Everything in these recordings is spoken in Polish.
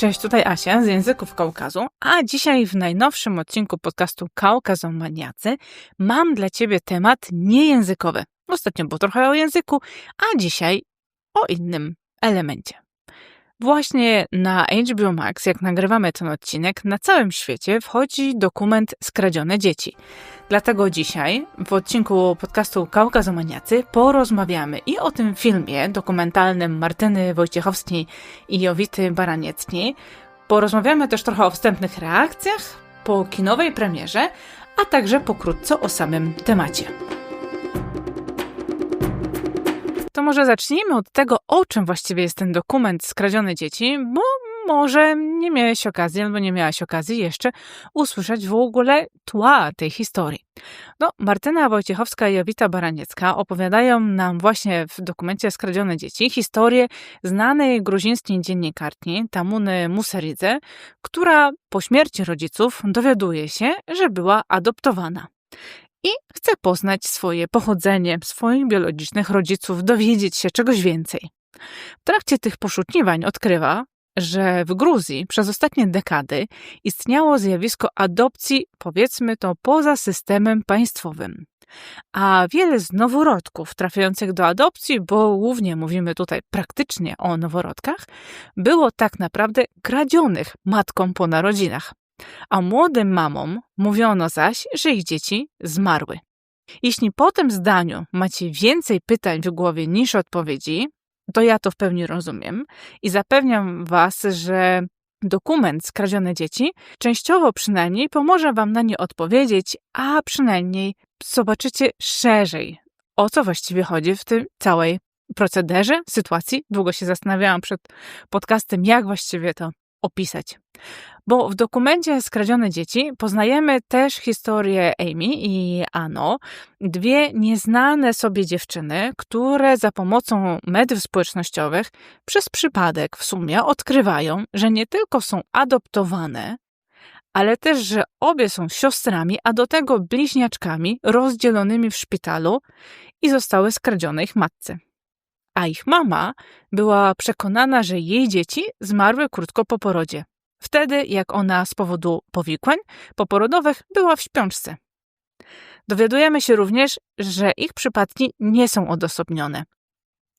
Cześć, tutaj Asia z Języków Kaukazu, a dzisiaj w najnowszym odcinku podcastu Kaukazomaniacy mam dla Ciebie temat niejęzykowy. Ostatnio było trochę o języku, a dzisiaj o innym elemencie. Właśnie na HBO Max, jak nagrywamy ten odcinek, na całym świecie wchodzi dokument Skradzione Dzieci. Dlatego dzisiaj w odcinku podcastu Kaukazomaniacy porozmawiamy i o tym filmie dokumentalnym Martyny Wojciechowskiej i Jowity Baranieckiej. Porozmawiamy też trochę o wstępnych reakcjach po kinowej premierze, a także pokrótce o samym temacie. To może zacznijmy od tego, o czym właściwie jest ten dokument Skradzione Dzieci, bo może nie miałeś okazji, albo nie miałaś okazji jeszcze usłyszeć w ogóle tła tej historii. No, Martyna Wojciechowska i Jowita Baraniecka opowiadają nam właśnie w dokumencie Skradzione Dzieci historię znanej gruzińskiej dziennikarki Tamuny Museridze, która po śmierci rodziców dowiaduje się, że była adoptowana i chce poznać swoje pochodzenie, swoich biologicznych rodziców, dowiedzieć się czegoś więcej. W trakcie tych poszukiwań odkrywa, że w Gruzji przez ostatnie dekady istniało zjawisko adopcji, powiedzmy to, poza systemem państwowym. A wiele z noworodków trafiających do adopcji, bo głównie mówimy tutaj praktycznie o noworodkach, było tak naprawdę kradzionych matkom po narodzinach. A młodym mamom mówiono zaś, że ich dzieci zmarły. Jeśli po tym zdaniu macie więcej pytań w głowie niż odpowiedzi, to ja to w pełni rozumiem i zapewniam Was, że dokument Skradzione Dzieci częściowo przynajmniej pomoże Wam na nie odpowiedzieć, a przynajmniej zobaczycie szerzej, o co właściwie chodzi w tym całej procederze, sytuacji. Długo się zastanawiałam przed podcastem, jak właściwie to opisać. Bo w dokumencie Skradzione Dzieci poznajemy też historię Amy i Ano, dwie nieznane sobie dziewczyny, które za pomocą mediów społecznościowych przez przypadek w sumie odkrywają, że nie tylko są adoptowane, ale też, że obie są siostrami, a do tego bliźniaczkami rozdzielonymi w szpitalu i zostały skradzione ich matce. A ich mama była przekonana, że jej dzieci zmarły krótko po porodzie. Wtedy, jak ona z powodu powikłań poporodowych była w śpiączce. Dowiadujemy się również, że ich przypadki nie są odosobnione.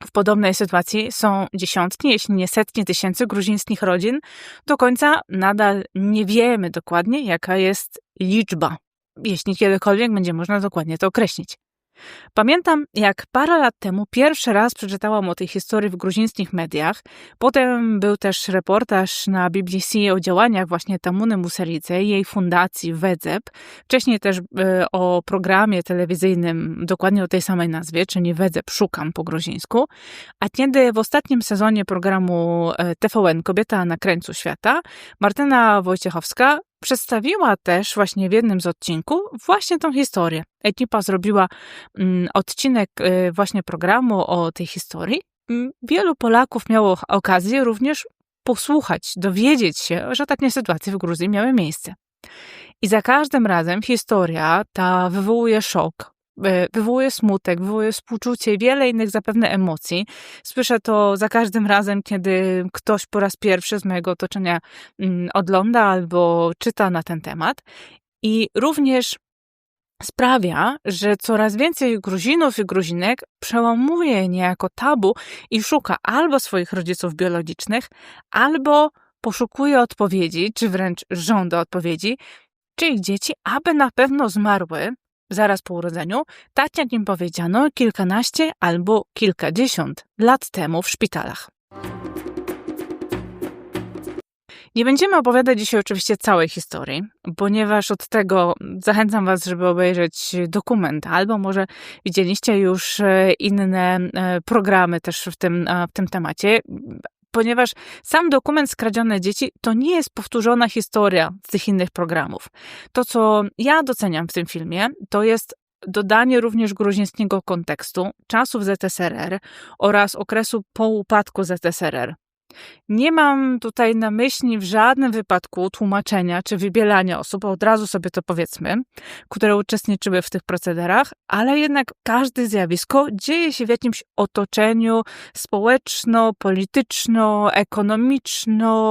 W podobnej sytuacji są dziesiątki, jeśli nie setki tysięcy gruzińskich rodzin. Do końca nadal nie wiemy dokładnie, jaka jest liczba, jeśli kiedykolwiek będzie można dokładnie to określić. Pamiętam, jak parę lat temu pierwszy raz przeczytałam o tej historii w gruzińskich mediach. Potem był też reportaż na BBC o działaniach właśnie Tamuny Muserice i jej fundacji WEDZEP. Wcześniej też e, o programie telewizyjnym dokładnie o tej samej nazwie, czyli WEDZEP Szukam po gruzińsku. A kiedy w ostatnim sezonie programu e, TVN Kobieta na krańcu świata Martyna Wojciechowska Przedstawiła też właśnie w jednym z odcinków właśnie tą historię. Ekipa zrobiła mm, odcinek y, właśnie programu o tej historii. Mm, wielu Polaków miało okazję również posłuchać, dowiedzieć się, że takie sytuacje w Gruzji miały miejsce. I za każdym razem historia ta wywołuje szok, wywołuje smutek, wywołuje współczucie, wiele innych zapewne emocji. Słyszę to za każdym razem, kiedy ktoś po raz pierwszy z mojego otoczenia mm, ogląda albo czyta na ten temat. I również sprawia, że coraz więcej Gruzinów i Gruzinek przełamuje niejako tabu i szuka albo swoich rodziców biologicznych, albo poszukuje odpowiedzi, czy wręcz żąda odpowiedzi, czy ich dzieci, aby na pewno zmarły, zaraz po urodzeniu, tak jak im powiedziano kilkanaście albo kilkadziesiąt lat temu w szpitalach. Nie będziemy opowiadać dzisiaj oczywiście całej historii, ponieważ od tego zachęcam Was, żeby obejrzeć dokument, albo może widzieliście już e, inne e, programy też w tym, w tym temacie ponieważ sam dokument Skradzione Dzieci to nie jest powtórzona historia z tych innych programów. To, co ja doceniam w tym filmie, to jest dodanie również gruzińskiego kontekstu, czasów ZSRR oraz okresu po upadku ZSRR. Nie mam tutaj na myśli w żadnym wypadku tłumaczenia czy wybielania osób, od razu sobie to powiedzmy, które uczestniczyły w tych procederach, ale jednak każde zjawisko dzieje się w jakimś otoczeniu społeczno, polityczno,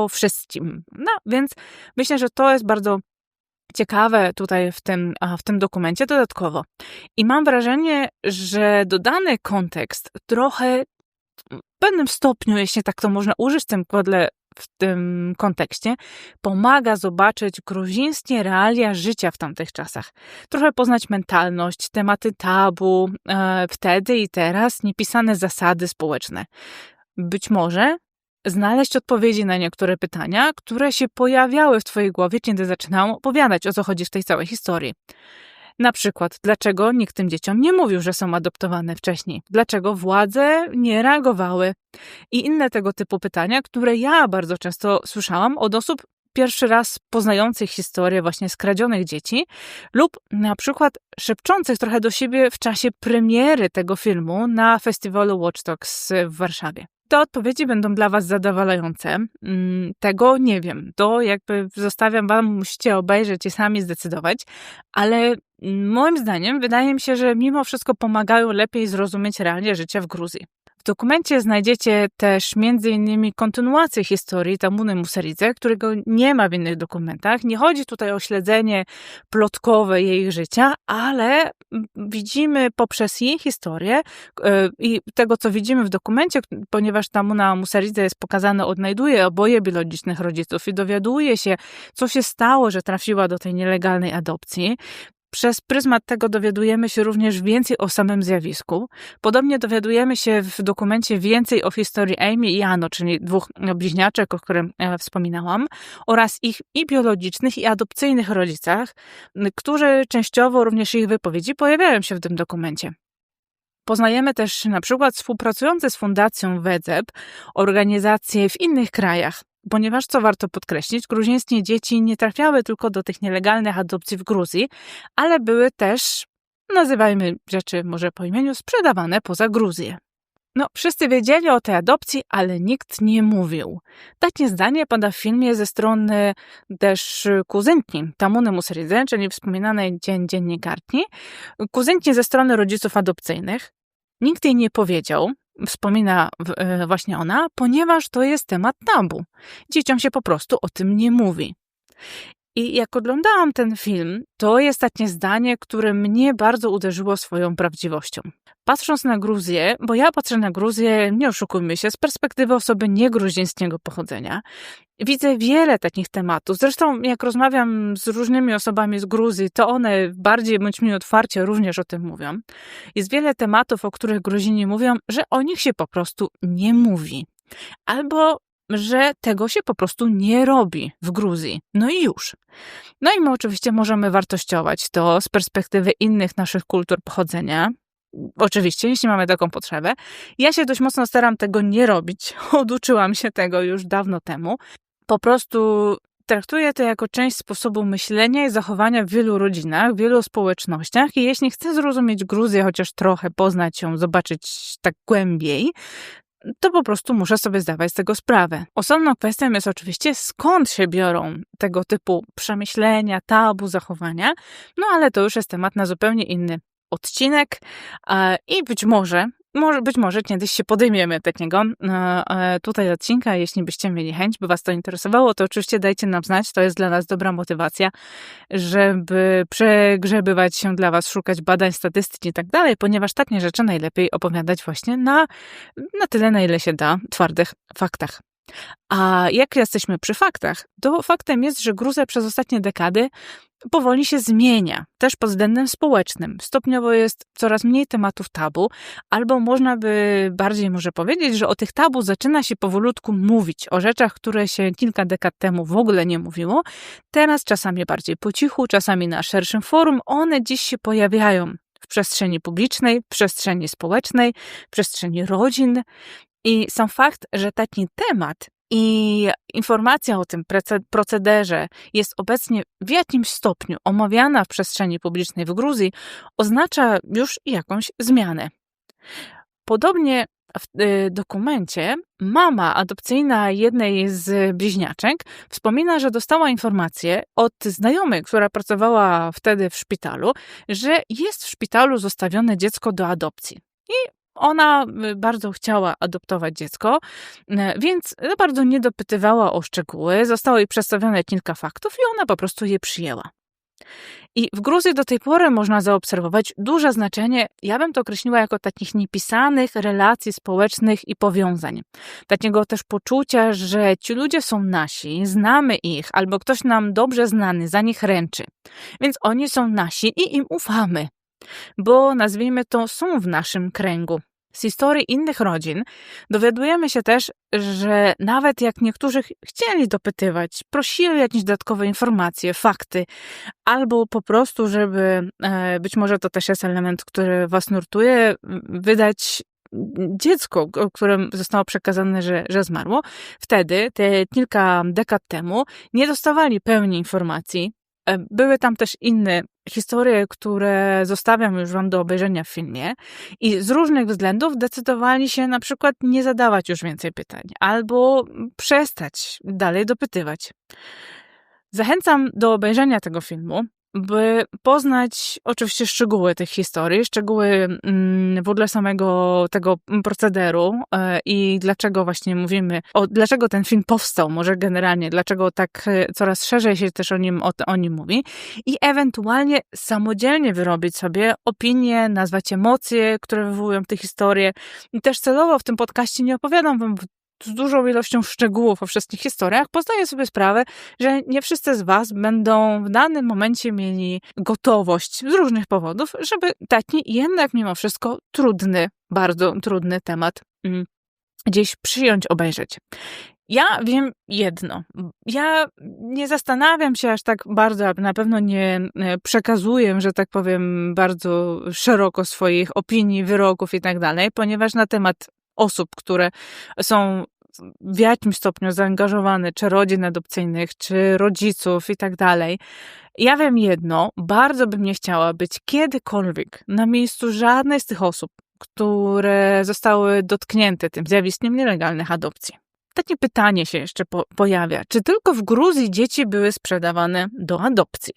wszystkim. No więc myślę, że to jest bardzo ciekawe tutaj w tym, w tym dokumencie dodatkowo. I mam wrażenie, że dodany kontekst trochę w pewnym stopniu, jeśli tak to można użyć w tym kodle, w tym kontekście, pomaga zobaczyć gruzińskie realia życia w tamtych czasach. Trochę poznać mentalność, tematy tabu, e, wtedy i teraz, niepisane zasady społeczne. Być może znaleźć odpowiedzi na niektóre pytania, które się pojawiały w Twojej głowie, kiedy zaczynałam opowiadać, o co chodzi w tej całej historii. Na przykład, dlaczego nikt tym dzieciom nie mówił, że są adoptowane wcześniej? Dlaczego władze nie reagowały? I inne tego typu pytania, które ja bardzo często słyszałam od osób pierwszy raz poznających historię właśnie skradzionych dzieci lub na przykład szepczących trochę do siebie w czasie premiery tego filmu na festiwalu Watch w Warszawie te odpowiedzi będą dla Was zadowalające. Mm, tego nie wiem. To jakby zostawiam Wam, musicie obejrzeć i sami zdecydować, ale moim zdaniem wydaje mi się, że mimo wszystko pomagają lepiej zrozumieć realia życia w Gruzji. W dokumencie znajdziecie też m.in. kontynuację historii Tamuny Museridze, którego nie ma w innych dokumentach. Nie chodzi tutaj o śledzenie plotkowe jej życia, ale widzimy poprzez jej historię e, i tego, co widzimy w dokumencie, ponieważ Tamuna Museridze jest pokazane, odnajduje oboje biologicznych rodziców i dowiaduje się, co się stało, że trafiła do tej nielegalnej adopcji. Przez pryzmat tego dowiadujemy się również więcej o samym zjawisku. Podobnie dowiadujemy się w dokumencie więcej o historii Amy i Jano, czyli dwóch bliźniaczek, o którym e, wspominałam, oraz ich i biologicznych, i adopcyjnych rodzicach, którzy częściowo również ich wypowiedzi pojawiają się w tym dokumencie. Poznajemy też na przykład współpracujące z Fundacją WEDZEP organizacje w innych krajach, ponieważ, co warto podkreślić, gruzińskie dzieci nie trafiały tylko do tych nielegalnych adopcji w Gruzji, ale były też, nazywajmy rzeczy może po imieniu, sprzedawane poza Gruzję. No, wszyscy wiedzieli o tej adopcji, ale nikt nie mówił. Takie zdanie pada w filmie ze strony też kuzynki Tamuny Musridze, czyli wspominanej dzień dziennikarki, kuzynki ze strony rodziców adopcyjnych. Nikt jej nie powiedział, wspomina e, właśnie ona, ponieważ to jest temat tabu. Dzieciom się po prostu o tym nie mówi. I jak oglądałam ten film, to jest takie zdanie, które mnie bardzo uderzyło swoją prawdziwością. Patrząc na Gruzję, bo ja patrzę na Gruzję, nie oszukujmy się, z perspektywy osoby niegruzińskiego pochodzenia, widzę wiele takich tematów. Zresztą, jak rozmawiam z różnymi osobami z Gruzji, to one bardziej bądź mniej otwarcie również o tym mówią. Jest wiele tematów, o których Gruzini mówią, że o nich się po prostu nie mówi. Albo że tego się po prostu nie robi w Gruzji. No i już. No i my oczywiście możemy wartościować to z perspektywy innych naszych kultur pochodzenia. Oczywiście, jeśli mamy taką potrzebę. Ja się dość mocno staram tego nie robić. Oduczyłam się tego już dawno temu. Po prostu traktuję to jako część sposobu myślenia i zachowania w wielu rodzinach, w wielu społecznościach i jeśli chcę zrozumieć Gruzję, chociaż trochę poznać ją, zobaczyć tak głębiej, to po prostu muszę sobie zdawać z tego sprawę. Osobną kwestią jest oczywiście, skąd się biorą tego typu przemyślenia, tabu, zachowania, no ale to już jest temat na zupełnie inny odcinek i być może, może, być może kiedyś się podejmiemy takiego e, tutaj odcinka. Jeśli byście mieli chęć, by Was to interesowało, to oczywiście dajcie nam znać. To jest dla nas dobra motywacja, żeby przegrzebywać się dla Was, szukać badań, statystyk i tak dalej, ponieważ takie rzeczy najlepiej opowiadać właśnie na, na tyle, na ile się da, twardych faktach. A jak jesteśmy przy faktach, to faktem jest, że Gruzja przez ostatnie dekady powoli się zmienia, też pod względem społecznym. Stopniowo jest coraz mniej tematów tabu, albo można by bardziej może powiedzieć, że o tych tabu zaczyna się powolutku mówić, o rzeczach, które się kilka dekad temu w ogóle nie mówiło. Teraz czasami bardziej po cichu, czasami na szerszym forum, one dziś się pojawiają w przestrzeni publicznej, w przestrzeni społecznej, w przestrzeni rodzin. I sam fakt, że taki temat i informacja o tym procederze jest obecnie w jakimś stopniu omawiana w przestrzeni publicznej w Gruzji, oznacza już jakąś zmianę. Podobnie w y, dokumencie mama adopcyjna jednej z bliźniaczek wspomina, że dostała informację od znajomej, która pracowała wtedy w szpitalu, że jest w szpitalu zostawione dziecko do adopcji. I ona y, bardzo chciała adoptować dziecko, y, więc bardzo nie dopytywała o szczegóły. Zostało jej przedstawione kilka faktów i ona po prostu je przyjęła. I w Gruzji do tej pory można zaobserwować duże znaczenie, ja bym to określiła jako takich niepisanych relacji społecznych i powiązań. Takiego też poczucia, że ci ludzie są nasi, znamy ich, albo ktoś nam dobrze znany za nich ręczy. Więc oni są nasi i im ufamy. Bo nazwijmy to, są w naszym kręgu. Z historii innych rodzin dowiadujemy się też, że nawet jak niektórzy chcieli dopytywać, prosili o jakieś dodatkowe informacje, fakty, albo po prostu, żeby, e, być może to też jest element, który was nurtuje, wydać dziecko, którym zostało przekazane, że, że zmarło, wtedy, te kilka dekad temu, nie dostawali pełni informacji. Były tam też inne historie, które zostawiam już wam do obejrzenia w filmie i z różnych względów decydowali się na przykład nie zadawać już więcej pytań albo przestać dalej dopytywać. Zachęcam do obejrzenia tego filmu by poznać oczywiście szczegóły tych historii, szczegóły mm, w ogóle samego tego procederu e, i dlaczego właśnie mówimy, o, dlaczego ten film powstał, może generalnie, dlaczego tak e, coraz szerzej się też o nim, o, o nim mówi i ewentualnie samodzielnie wyrobić sobie opinię, nazwać emocje, które wywołują te historie. I też celowo w tym podcaście nie opowiadam wam z dużą ilością szczegółów o wszystkich historiach, poznaję sobie sprawę, że nie wszyscy z Was będą w danym momencie mieli gotowość z różnych powodów, żeby taki jednak mimo wszystko trudny, bardzo trudny temat mm, gdzieś przyjąć, obejrzeć. Ja wiem jedno. Ja nie zastanawiam się aż tak bardzo, na pewno nie e, przekazuję, że tak powiem, bardzo szeroko swoich opinii, wyroków i tak dalej, ponieważ na temat osób, które są w jakimś stopniu zaangażowane, czy rodzin adopcyjnych, czy rodziców i tak dalej. Ja wiem jedno, bardzo bym nie chciała być kiedykolwiek na miejscu żadnej z tych osób, które zostały dotknięte tym zjawiskiem nielegalnych adopcji. Takie pytanie się jeszcze po pojawia. Czy tylko w Gruzji dzieci były sprzedawane do adopcji?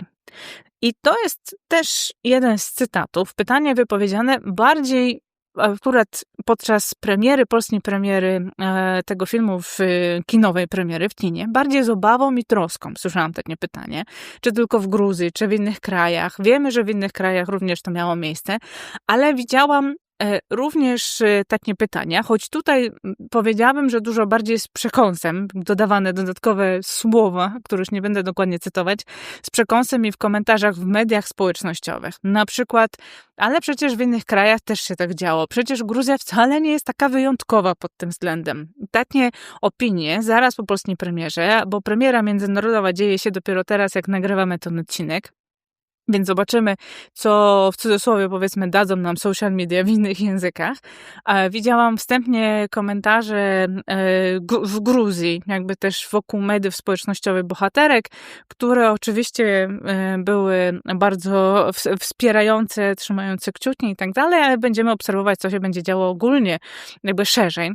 I to jest też jeden z cytatów, pytanie wypowiedziane bardziej akurat podczas premiery, polskiej premiery e, tego filmu w kinowej premiery w kinie, bardziej z obawą i troską słyszałam takie pytanie, czy tylko w Gruzji, czy w innych krajach. Wiemy, że w innych krajach również to miało miejsce, ale widziałam E, również e, takie pytania, choć tutaj powiedziałabym, że dużo bardziej z przekąsem, dodawane dodatkowe słowa, których nie będę dokładnie cytować, z przekąsem i w komentarzach w mediach społecznościowych. Na przykład, ale przecież w innych krajach też się tak działo. Przecież Gruzja wcale nie jest taka wyjątkowa pod tym względem. Takie opinie zaraz po polskiej premierze, bo premiera międzynarodowa dzieje się dopiero teraz, jak nagrywamy ten odcinek. Więc zobaczymy, co w cudzysłowie powiedzmy dadzą nam social media w innych językach. Widziałam wstępnie komentarze e, w Gruzji, jakby też wokół mediów społecznościowych bohaterek, które oczywiście e, były bardzo wspierające, trzymające kciuki i tak dalej, ale będziemy obserwować, co się będzie działo ogólnie, jakby szerzej,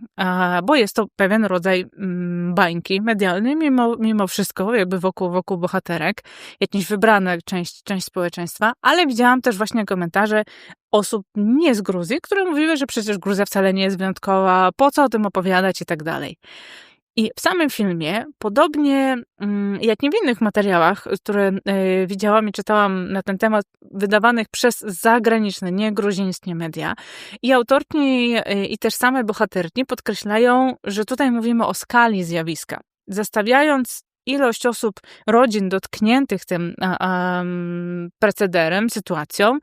bo jest to pewien rodzaj mm, bańki medialnej, mimo, mimo wszystko, jakby wokół, wokół bohaterek, jakieś wybrane część, część społeczeństwa, ale widziałam też właśnie komentarze osób nie z Gruzji, które mówiły, że przecież Gruzja wcale nie jest wyjątkowa, po co o tym opowiadać i tak dalej. I w samym filmie, podobnie mm, jak nie w innych materiałach, które e, widziałam i czytałam na ten temat, wydawanych przez zagraniczne, nie gruzińskie media, i autorki e, i też same bohaterki podkreślają, że tutaj mówimy o skali zjawiska. Zestawiając ilość osób, rodzin dotkniętych tym um, procederem, sytuacją,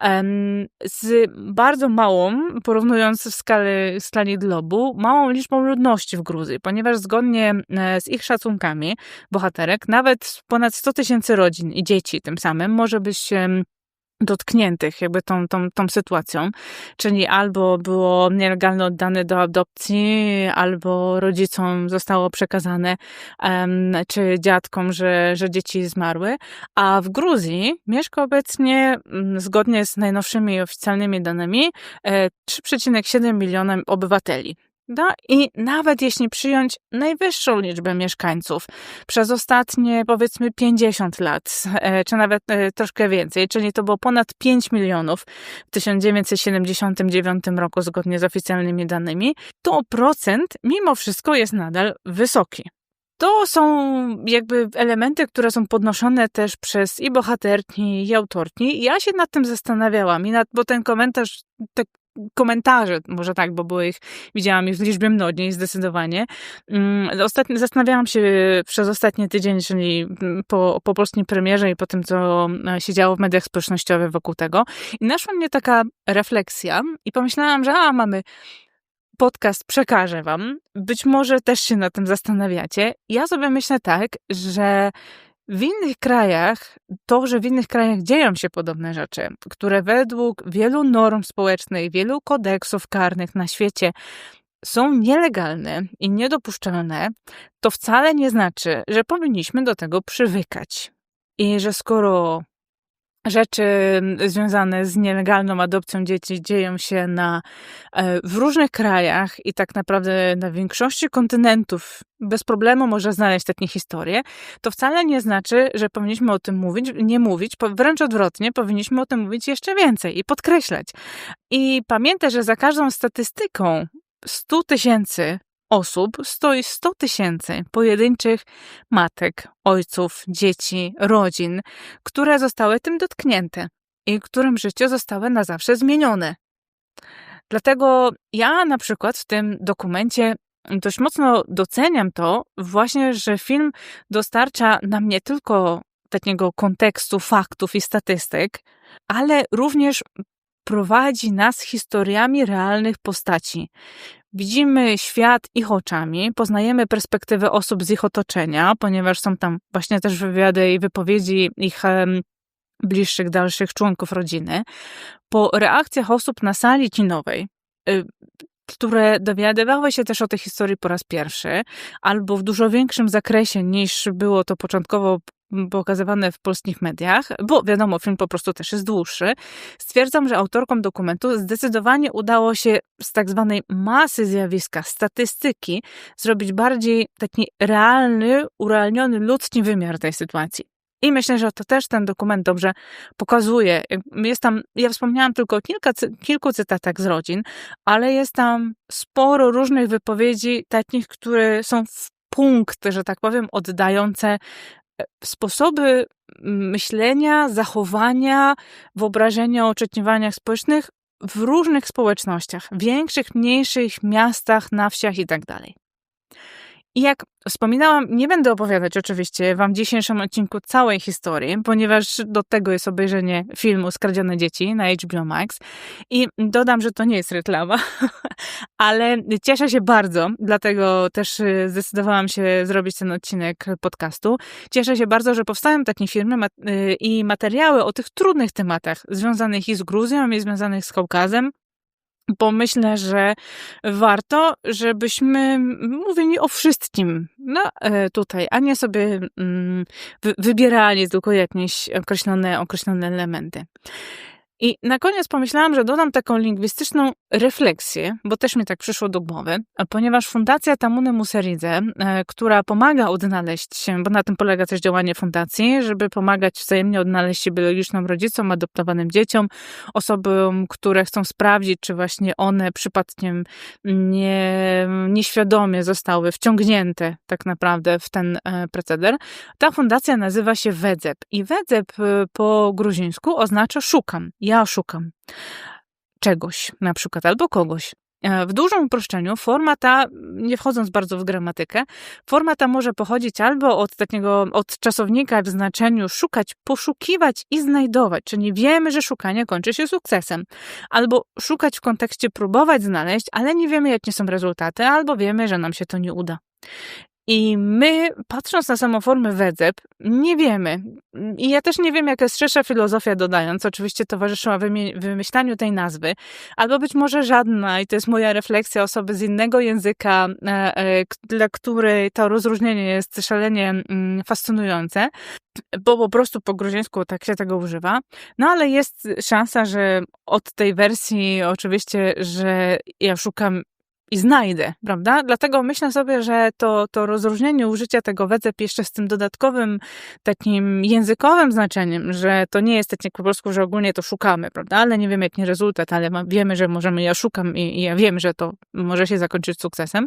um, z bardzo małą, porównując w skali, w skali globu, małą liczbą ludności w Gruzji, ponieważ zgodnie e, z ich szacunkami bohaterek, nawet ponad 100 tysięcy rodzin i dzieci tym samym może być dotkniętych jakby tą, tą, tą sytuacją, czyli albo było nielegalnie oddane do adopcji, albo rodzicom zostało przekazane, um, czy dziadkom, że, że dzieci zmarły, a w Gruzji mieszka obecnie, mm, zgodnie z najnowszymi oficjalnymi danymi, 3,7 e, miliona obywateli. No i nawet jeśli przyjąć najwyższą liczbę mieszkańców przez ostatnie powiedzmy 50 lat, e, czy nawet e, troszkę więcej, czyli to było ponad 5 milionów w 1979 roku zgodnie z oficjalnymi danymi, to procent mimo wszystko jest nadal wysoki. To są jakby elementy, które są podnoszone też przez i bohaterki, i autorki. Ja się nad tym zastanawiałam, i nad, bo ten komentarz tak komentarze, może tak, bo było ich, widziałam ich w liczbie mnogiej zdecydowanie. Mm, ostatnio, zastanawiałam się przez ostatni tydzień, czyli po, po polskiej premierze i po tym, co e, się działo w mediach społecznościowych wokół tego. I naszła mnie taka refleksja i pomyślałam, że a, mamy podcast przekażę wam. Być może też się na tym zastanawiacie. Ja sobie myślę tak, że w innych krajach, to, że w innych krajach dzieją się podobne rzeczy, które według wielu norm społecznych, wielu kodeksów karnych na świecie są nielegalne i niedopuszczalne, to wcale nie znaczy, że powinniśmy do tego przywykać. I że skoro rzeczy związane z nielegalną adopcją dzieci dzieją się na, e, w różnych krajach i tak naprawdę na większości kontynentów bez problemu można znaleźć takie historie, to wcale nie znaczy, że powinniśmy o tym mówić, nie mówić, wręcz odwrotnie, powinniśmy o tym mówić jeszcze więcej i podkreślać. I pamiętaj, że za każdą statystyką 100 tysięcy osób stoi 100 tysięcy pojedynczych matek, ojców, dzieci, rodzin, które zostały tym dotknięte i którym życie zostały na zawsze zmienione. Dlatego ja na przykład w tym dokumencie dość mocno doceniam to właśnie, że film dostarcza nam nie tylko takiego kontekstu faktów i statystyk, ale również prowadzi nas historiami realnych postaci. Widzimy świat ich oczami, poznajemy perspektywę osób z ich otoczenia, ponieważ są tam właśnie też wywiady i wypowiedzi ich bliższych, dalszych członków rodziny. Po reakcjach osób na sali kinowej, y, które dowiadywały się też o tej historii po raz pierwszy, albo w dużo większym zakresie niż było to początkowo pokazywane w polskich mediach, bo wiadomo, film po prostu też jest dłuższy, stwierdzam, że autorkom dokumentu zdecydowanie udało się z tak zwanej masy zjawiska, statystyki, zrobić bardziej taki realny, urealniony ludzki wymiar tej sytuacji. I myślę, że to też ten dokument dobrze pokazuje. Jest tam, ja wspomniałam tylko kilka, kilku cytatach z rodzin, ale jest tam sporo różnych wypowiedzi, takich, które są w punkt, że tak powiem, oddające sposoby myślenia, zachowania, wyobrażenia o oczekiwaniach społecznych w różnych społecznościach, większych, mniejszych miastach, na wsiach itd. I jak Wspominałam, nie będę opowiadać oczywiście Wam w dzisiejszym odcinku całej historii, ponieważ do tego jest obejrzenie filmu Skradzione Dzieci na HBO Max. I dodam, że to nie jest reklama, ale cieszę się bardzo, dlatego też y, zdecydowałam się zrobić ten odcinek podcastu. Cieszę się bardzo, że powstają takie filmy y, i materiały o tych trudnych tematach związanych i z Gruzją, i związanych z Kaukazem bo myślę, że warto, żebyśmy mówili o wszystkim no, e, tutaj, a nie sobie mm, wybierali tylko jakieś określone, określone elementy. I na koniec pomyślałam, że dodam taką lingwistyczną refleksję, bo też mi tak przyszło do głowy, ponieważ Fundacja Tamuny Museridze, e, która pomaga odnaleźć się, bo na tym polega też działanie fundacji, żeby pomagać wzajemnie odnaleźć się biologicznym rodzicom, adoptowanym dzieciom, osobom, które chcą sprawdzić, czy właśnie one przypadkiem nie, nieświadomie zostały wciągnięte tak naprawdę w ten e, proceder. Ta fundacja nazywa się WEDZEP i WEDZEP e, po gruzińsku oznacza szukam. Ja ja szukam czegoś na przykład albo kogoś. E, w dużym uproszczeniu forma ta, nie wchodząc bardzo w gramatykę, forma ta może pochodzić albo od takiego, od czasownika w znaczeniu szukać, poszukiwać i znajdować, czyli wiemy, że szukanie kończy się sukcesem, albo szukać w kontekście próbować znaleźć, ale nie wiemy, jakie są rezultaty, albo wiemy, że nam się to nie uda. I my, patrząc na samą formę WEDZEP, nie wiemy. I ja też nie wiem, jaka jest szersza filozofia, dodając, oczywiście towarzyszyła wymyślaniu tej nazwy, albo być może żadna, i to jest moja refleksja osoby z innego języka, e, e, dla której to rozróżnienie jest szalenie mm, fascynujące, bo po prostu po gruzińsku tak się tego używa. No ale jest szansa, że od tej wersji, oczywiście, że ja szukam i znajdę, prawda? Dlatego myślę sobie, że to, to rozróżnienie użycia tego WCEP jeszcze z tym dodatkowym takim językowym znaczeniem, że to nie jest tak jak po polsku, że ogólnie to szukamy, prawda? Ale nie wiemy jaki rezultat, ale wiemy, że możemy, ja szukam i, i ja wiem, że to może się zakończyć sukcesem.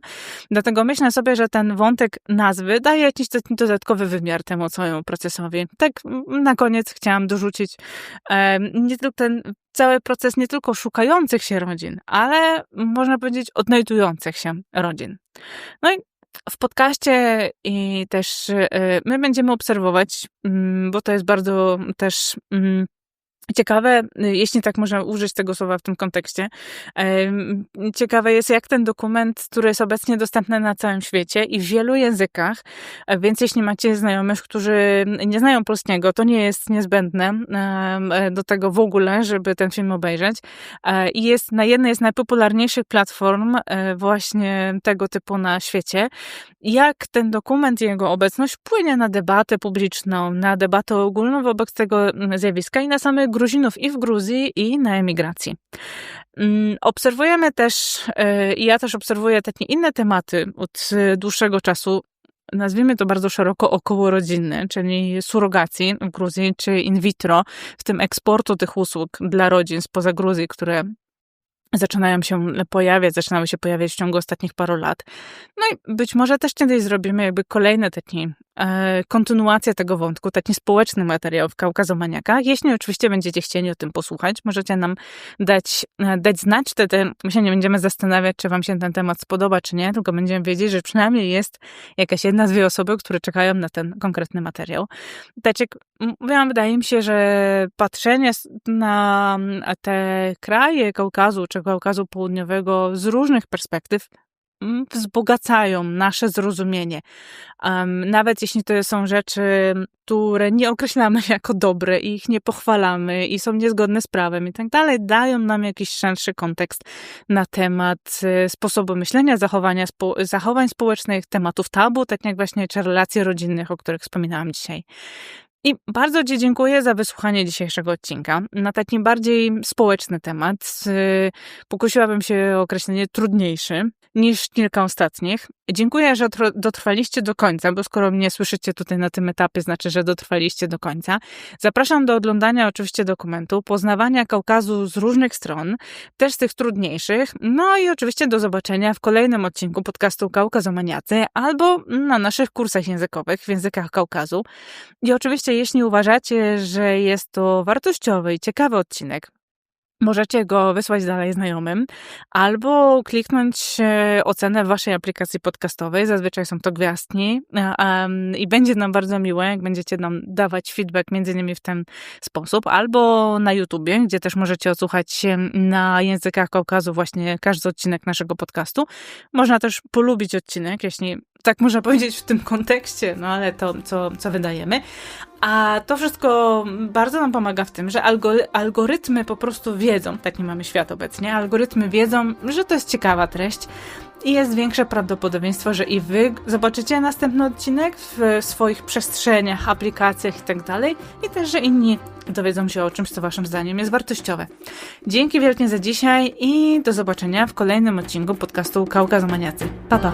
Dlatego myślę sobie, że ten wątek nazwy daje jakiś dodatkowy wymiar temu całemu procesowi. Tak na koniec chciałam dorzucić nie tylko ten cały proces nie tylko szukających się rodzin, ale można powiedzieć odnajdujących się rodzin. No i w podcaście i też y, my będziemy obserwować, mm, bo to jest bardzo też mm, Ciekawe, y, jeśli tak można użyć tego słowa w tym kontekście, ciekawe jest, jak ten dokument, który jest obecnie dostępny na całym świecie i w wielu językach, e, więc jeśli macie znajomych, którzy nie znają polskiego, to nie jest niezbędne e, do tego w ogóle, żeby ten film obejrzeć. E, I jest na jednej z najpopularniejszych platform właśnie tego typu na świecie. Jak ten dokument i jego obecność wpłynie na debatę publiczną, na debatę ogólną wobec tego zjawiska i na samych Gruzinów i w Gruzji, i na emigracji. Mm, obserwujemy też, e, i ja też obserwuję takie inne tematy od dłuższego czasu, nazwijmy to bardzo szeroko okołorodzinne, czyli surogacji w Gruzji, czy in vitro, w tym eksportu tych usług dla rodzin spoza Gruzji, które zaczynają się pojawiać, zaczynały się pojawiać w ciągu ostatnich paru lat. No i być może też kiedyś zrobimy jakby kolejny taki E, kontynuację tego wątku, taki społeczny materiał w Kaukazomaniaka. Jeśli oczywiście będziecie chcieli o tym posłuchać, możecie nam dać, e, dać znać, wtedy my się nie będziemy zastanawiać, czy wam się ten temat spodoba, czy nie, tylko będziemy wiedzieć, że przynajmniej jest jakaś jedna, dwie osoby, które czekają na ten konkretny materiał. Tak jak mówiłam, wydaje mi się, że patrzenie na te kraje Kaukazu, czy Kaukazu Południowego z różnych perspektyw wzbogacają nasze zrozumienie. Um, nawet jeśli to są rzeczy, które nie określamy jako dobre, ich nie pochwalamy i są niezgodne z prawem i tak dalej, dają nam jakiś szerszy kontekst na temat y, sposobu myślenia, zachowania, spo, zachowań społecznych, tematów tabu, tak jak właśnie czy relacji rodzinnych, o których wspominałam dzisiaj. I bardzo Ci dziękuję za wysłuchanie dzisiejszego odcinka na taki bardziej społeczny temat. Y, pokusiłabym się o określenie trudniejszy niż kilka ostatnich. Dziękuję, że dotrwaliście do końca, bo skoro mnie słyszycie tutaj na tym etapie, znaczy, że dotrwaliście do końca. Zapraszam do oglądania oczywiście dokumentu, poznawania Kaukazu z różnych stron, też z tych trudniejszych, no i oczywiście do zobaczenia w kolejnym odcinku podcastu Kaukazomaniacy albo na naszych kursach językowych w językach Kaukazu. I oczywiście, jeśli uważacie, że jest to wartościowy i ciekawy odcinek, Możecie go wysłać dalej znajomym albo kliknąć e, ocenę w waszej aplikacji podcastowej. Zazwyczaj są to gwiazdki i będzie nam bardzo miłe, jak będziecie nam dawać feedback między innymi w ten sposób. Albo na YouTubie, gdzie też możecie odsłuchać na językach Kaukazu właśnie każdy odcinek naszego podcastu. Można też polubić odcinek, jeśli tak można powiedzieć w tym kontekście, no ale to, co, co wydajemy. A to wszystko bardzo nam pomaga w tym, że algorytmy po prostu wiedzą, taki mamy świat obecnie, algorytmy wiedzą, że to jest ciekawa treść i jest większe prawdopodobieństwo, że i wy zobaczycie następny odcinek w swoich przestrzeniach, aplikacjach itd. Tak i też, że inni dowiedzą się o czymś, co waszym zdaniem jest wartościowe. Dzięki wielkie za dzisiaj i do zobaczenia w kolejnym odcinku podcastu Kaukazomaniacy. Pa, pa!